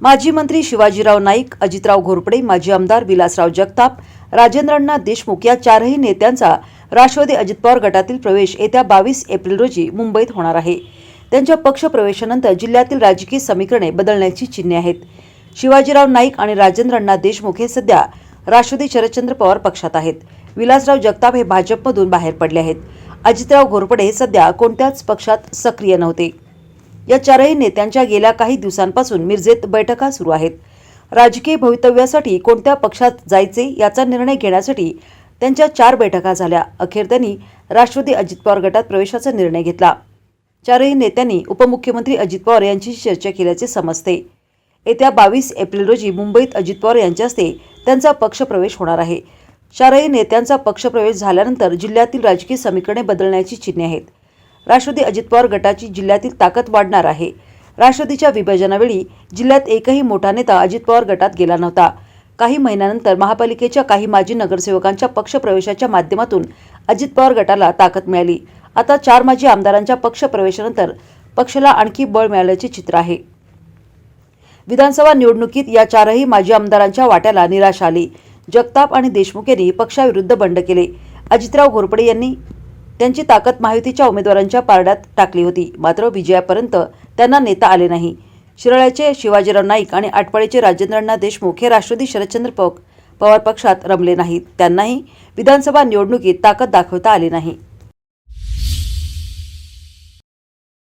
माजी मंत्री शिवाजीराव नाईक अजितराव घोरपडे माजी आमदार विलासराव जगताप राजेंद्रअण्णा देशमुख या चारही नेत्यांचा राष्ट्रवादी अजित पवार गटातील प्रवेश येत्या बावीस एप्रिल रोजी मुंबईत होणार आहे. त्यांच्या पक्षप्रवेशानंतर जिल्ह्यातील राजकीय समीकरणे बदलण्याची चिन्हे आहेत. शिवाजीराव नाईक आणि राजेंद्रअण्णा देशमुख हे सध्या राष्ट्रवादी शरदचंद्र पवार पक्षात आहेत. विलासराव जगताप हे भाजपमधून बाहेर पडले आहेत. अजितराव घोरपडे हे सध्या कोणत्याच पक्षात सक्रिय नव्हते. या चारही नेत्यांच्या गेल्या काही दिवसांपासून मिरजेत बैठका सुरू आहेत. राजकीय भवितव्यासाठी कोणत्या पक्षात जायचे याचा निर्णय घेण्यासाठी त्यांच्या चार बैठका झाल्या. अखेर त्यांनी राष्ट्रवादी अजित पवार गटात प्रवेशाचा निर्णय घेतला. चारही नेत्यांनी उपमुख्यमंत्री अजित पवार यांच्याशी चर्चा केल्याचे समजते. येत्या बावीस एप्रिल रोजी मुंबईत अजित पवार यांच्या हस्ते त्यांचा पक्षप्रवेश होणार आहे. चारही नेत्यांचा पक्षप्रवेश झाल्यानंतर जिल्ह्यातील राजकीय समीकरणे बदलण्याची चिन्हे आहेत. राष्ट्रवादी अजित पवार गटाची जिल्ह्यातील ताकद वाढणार आहे. राष्ट्रवादीच्या विभाजनावेळी जिल्ह्यात एकही मोठा नेता अजित पवार गटात गेला नव्हता. काही महिन्यानंतर महापालिकेच्या काही माजी नगरसेवकांच्या पक्षप्रवेशाच्या माध्यमातून अजित पवार गटाला ताकद मिळाली. आता चार माजी आमदारांच्या पक्षप्रवेशानंतर पक्षाला आणखी बळ मिळाल्याचे चित्र आहे. विधानसभा निवडणुकीत या चारही माजी आमदारांच्या वाट्याला निराशा आली. जगताप आणि देशमुख यांनी पक्षाविरुद्ध बंड केले. अजितराव घोरपडे यांनी त्यांची ताकद महायुतीच्या उमेदवारांच्या पारड्यात टाकली होती. मात्र विजयापर्यंत त्यांना नेता आले नाही. शिराळ्याचे शिवाजीराव नाईक आणि आटपाडीचे राजेंद्रण्णा देशमुख हे राष्ट्रवादी शरदचंद्र पवार पक्षात रमले नाहीत. त्यांनाही विधानसभा निवडणुकीत ताकद दाखवता आली नाही.